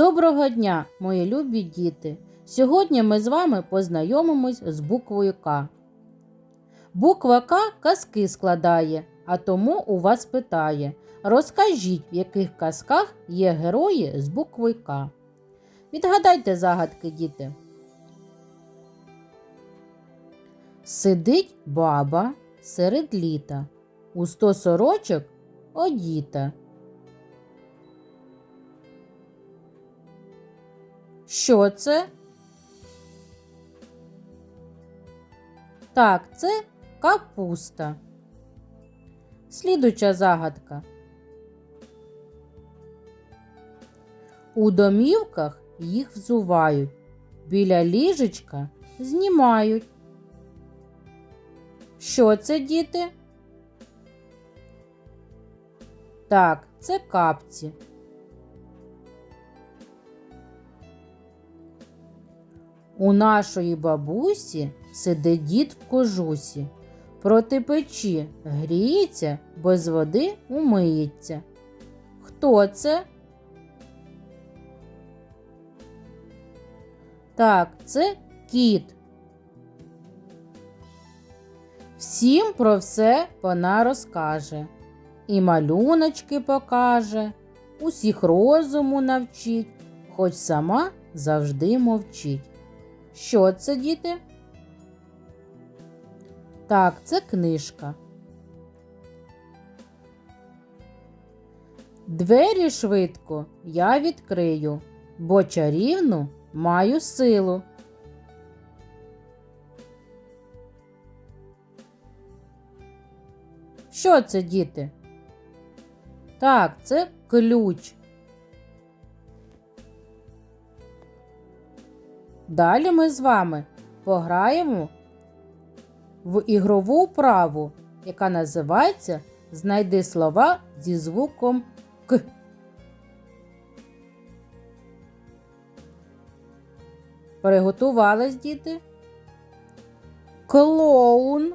Доброго дня, мої любі діти! Сьогодні ми з вами познайомимось з буквою К. Буква К казки складає, а тому у вас питає: розкажіть, в яких казках є герої з буквою К. Відгадайте загадки, діти. Сидить баба серед літа, у сто сорочок одіта. Що це? Так, це капуста. Слідуча загадка. У домівках їх взувають, біля ліжечка знімають. Що це, діти? Так, це капці. У нашої бабусі сидить дід в кожусі. Проти печі гріється, без води умиється. Хто це? Так, це кіт. Всім про все вона розкаже. І малюночки покаже, усіх розуму навчить, хоч сама завжди мовчить. Що це, діти? Так, це книжка. Двері швидко я відкрию, бо чарівну маю силу. Що це, діти? Так, це ключ. Далі ми з вами пограємо в ігрову вправу, яка називається Знайди слова зі звуком К. Приготувались, діти? Клоун.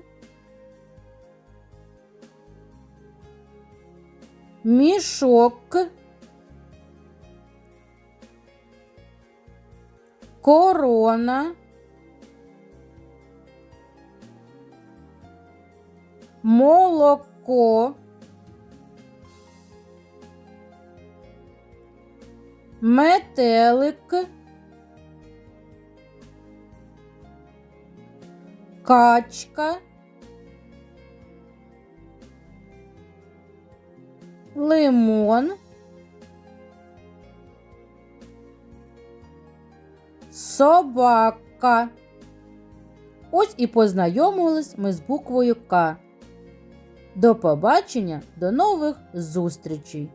Мішок. Корона. Молоко. Метелик. Качка. Лимон. Собака. Ось і познайомились ми з буквою К. До побачення, до нових зустрічей!